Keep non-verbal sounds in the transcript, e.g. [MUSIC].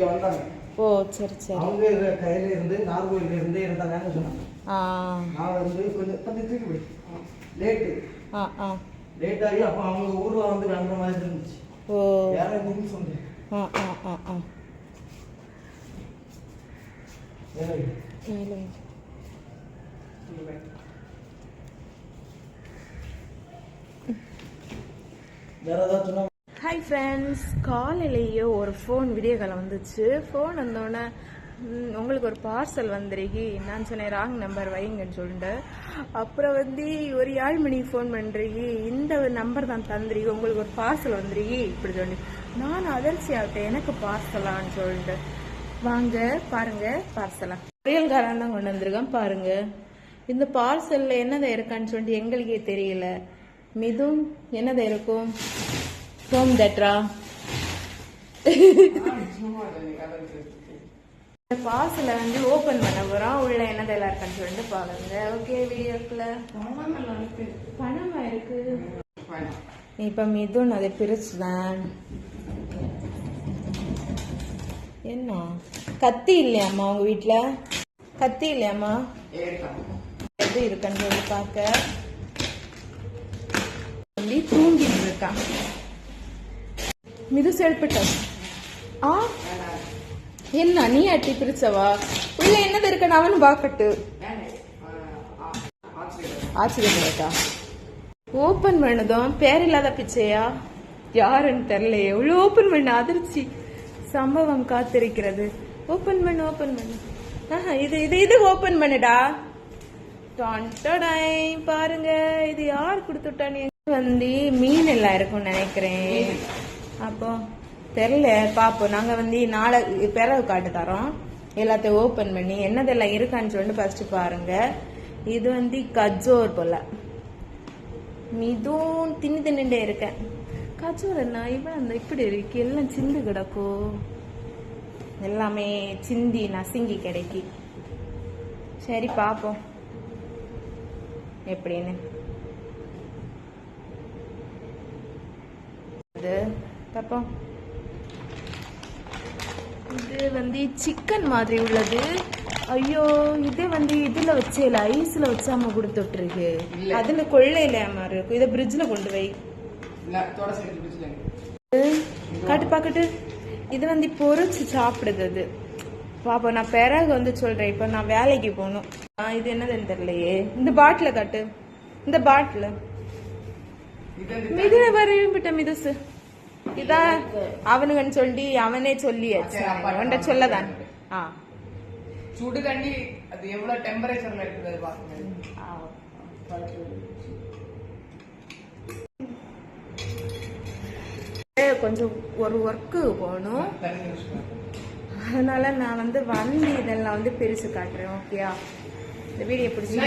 இங்க வந்தாங்க. ஓ சரி சரி. அவங்க கையில இருந்து நார்கோயில இருந்து இருந்தாங்கன்னு சொன்னாங்க. நான் வந்து கொஞ்சம் கொஞ்சம் தூக்கி போய் லேட்டு. ஆ ஆ. லேட் ஆகி அப்போ அவங்க ஊர்ல வந்து அந்த மாதிரி இருந்துச்சு. ஓ. வேற எதுவும் சொன்னேன் ஆ ஆ ஆ ஆ. மேலே வேற ஏதாவது சொன்னா ஹாய் ஃப்ரெண்ட்ஸ் காலையிலேயே ஒரு ஃபோன் வீடியோ கால் வந்துச்சு ஃபோன் வந்தோடனே உங்களுக்கு ஒரு பார்சல் வந்துருக்கி. நான் சொன்னேன் ராங் நம்பர் வைங்கன்னு சொல்லிட்டு. அப்புறம் வந்து ஒரு ஏழு மணிக்கு ஃபோன் பண்ணுறீங்க இந்த நம்பர் தான் தந்துருக்கி. உங்களுக்கு ஒரு பார்சல் வந்துருக்கி. இப்படி சொல்லி. நான் அதிர்ச்சி ஆகிட்டேன் எனக்கு பார்சலான்னு சொல்லிட்டு. வாங்க பாருங்க பார்சலா பொரியல்காரன் தான் கொண்டு வந்திருக்கேன் பாருங்க. இந்த பார்சலில் என்னதை இருக்கான்னு சொல்லிட்டு எங்களுக்கே தெரியல. மிதும் என்னதை இருக்கும்? ஹோம் தேட்டரா [LAUGHS] இந்த பார்சலை வந்து ஓபன் பண்ண போறோம். உள்ள என்னதெல்லாம் இருக்கான்னு சொல்லிட்டு பாருங்க. ஓகே வீடியோக்குள்ள. பணமா இருக்கு இப்ப மிதுன் அதை பிரிச்சுதான். என்ன? கத்தி இல்லையாம்மா உங்க வீட்டில் கத்தி இல்லையாம்மா? எது இருக்குன்னு சொல்லி பார்க்க. சொல்லி தூங்கிட்டு இருக்கான். மிது செல்பிட்டம் ஆ? என்ன நீ அட்டி பிரிச்சவா? உள்ள என்னது இருக்குன்னு அவனு பாக்கட்டு ஆச்சரியப்படட்டா ஓபன் பண்ணதும் பேர் இல்லாத பிச்சையா? யாருன்னு தெரியலையே. எவ்வளோ ஓபன் பண்ண அதிர்ச்சி. சம்பவம் காத்திருக்கிறது. ஓபன் பண்ணு ஓபன் பண்ணு ஆஹா, இது இது இது ஓபன் பண்ணுடா டொன்டொடை, பாருங்க. இது யார் கொடுத்துட்டானு வந்து மீன் எல்லாம் இருக்கும்னு நினைக்கிறேன். அப்போ தெரியல பாப்போம். நாங்க வந்து நாளை பிறகு காட்டு தரோம். எல்லாத்தையும் ஓபன் பண்ணி என்னதெல்லாம் இருக்கான்னு சொல்லிட்டு ஃபர்ஸ்ட் பாருங்க. இது வந்து கஜோர் போல. மிதும் தின்னு தின்னுட்டே இருக்கேன். கஜோர் என்ன? இவன் அந்த இப்படி இருக்கு. எல்லாம் சிந்து கிடக்கும் எல்லாமே சிந்தி நசுங்கி கிடைக்கி. சரி பாப்போம். எப்படின்னு. இது பாப்போம் இது வந்து சிக்கன் மாதிரி உள்ளது. ஐயோ இது வந்து இதுல வச்சேல ஐஸ்ல வச்சாம கொடுத்துட்டு அதுல கொள்ளையில மாதிரி இருக்கும் இதை பிரிட்ஜ்ல கொண்டு வை. காட்டு பாக்கட்டு. இது வந்து பொரிச்சு சாப்பிடுது அது. பாப்போம் நான் பிறகு வந்து சொல்றேன். இப்ப நான் வேலைக்கு போகணும். இது என்னதுன்னு தெரியலையே. இந்த பாட்டில காட்டு. இந்த பாட்டில மிது வரவிட்ட மிதுசு. இதான் அவனுங்கன்னு சொல்லி அவனே சொல்லியாச்சு. அவன்கிட்ட சொல்லதான். ஆ. சுடுதண்ணி அது எவ்வளவு டெம்பரேச்சர்ல இருக்குது ஏ, கொஞ்சம் ஒரு ஒர்க்கு போகணும். தண்ணி. அதனால நான் வந்து வந்து இதெல்லாம் வந்து பிரிச்சு காட்டுறேன் ஓகேயா இந்த வீடியோ பிடிச்சி